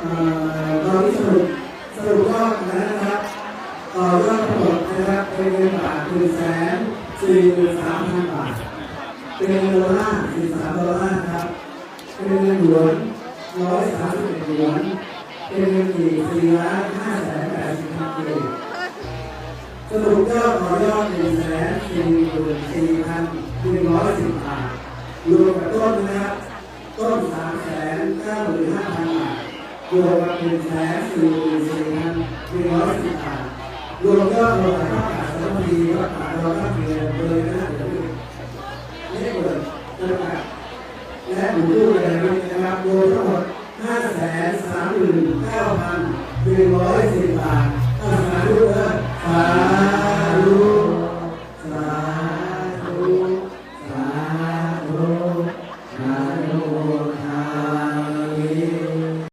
ตอนนี้สรุปสรุปยอดนะครับต่อยอดทั้งหมดนะครับเป็นเงินบาทหนึ่งแสนสี่หมื่นสามพันบาท เป็นเงินดอลลาร์สี่สามดอลลาร์ครับ เป็นเงินหยวนร้อยสามสิบเอ็ดหยวนเป็นเงินอีกสี่ล้านห้าแสนแปดสิบพันกิโลสรุปยอดต่อยอดหนึ่งแสนสี่หมื่นสี่พันหนึ่งร้อยสิบบาทรวมกับต้นนะครับ ต้นสามแสนเก้าหมื่นห้าพัน รวมกับหนึ่งแสนสี่หมื่นสี่พันหนึ่งร้อยสิบบาทรวมยอดรวมค่าขาดสารพีว่าขาดเราค่าเงินเลยนะเดี๋ยวไม่ได้เปิดนะครับและหมูรู้เลยนะครับรวมทั้งหมดห้าแสนสามหมื่นเก้าพันหนึ่งร้อยสิบบาท